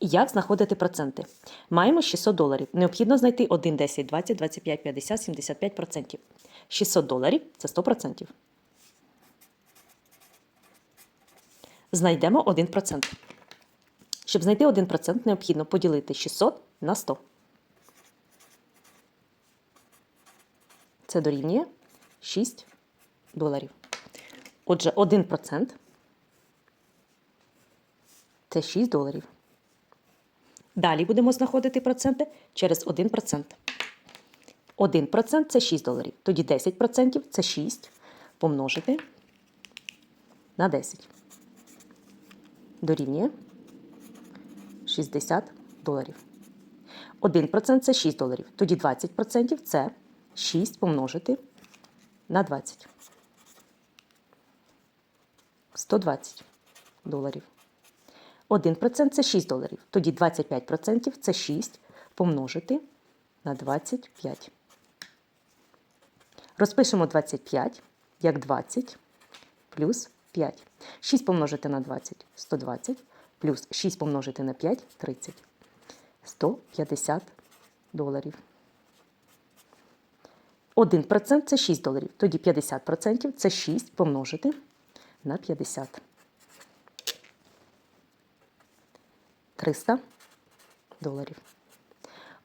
Як знаходити проценти? Маємо 600 доларів. Необхідно знайти 1, 10, 20, 25, 50, 75 процентів. 600 доларів це 100 процентів. Знайдемо 1 процент. Щоб знайти 1 процент, необхідно поділити 600 на 100. Це дорівнює 6 доларів. Отже, 1 процент це 6 доларів. Далі будемо знаходити проценти через 1%. 1% це 6 доларів. Тоді 10% це 6 помножити на 10. Дорівнює 60 доларів. 1% це 6 доларів. Тоді 20% це 6 помножити на 20. 120 доларів. 1% це 6 доларів. Тоді 25% це 6 помножити на 25. Розпишемо 25 як 20 плюс 5. 6 помножити на 20 – 120, плюс 6 помножити на 5 – 30. 150 доларів. 1% це 6 доларів. Тоді 50% це 6 помножити на 50. 300 доларів.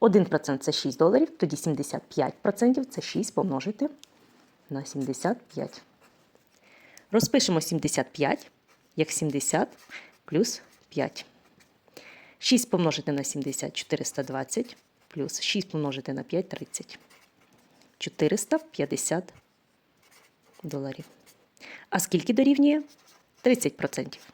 1% це 6 доларів, тоді 75% це 6 помножити на 75. Розпишемо 75 як 70 плюс 5. 6 помножити на 70 420 плюс 6 помножити на 5 30. 450 доларів. А скільки дорівнює? 30%.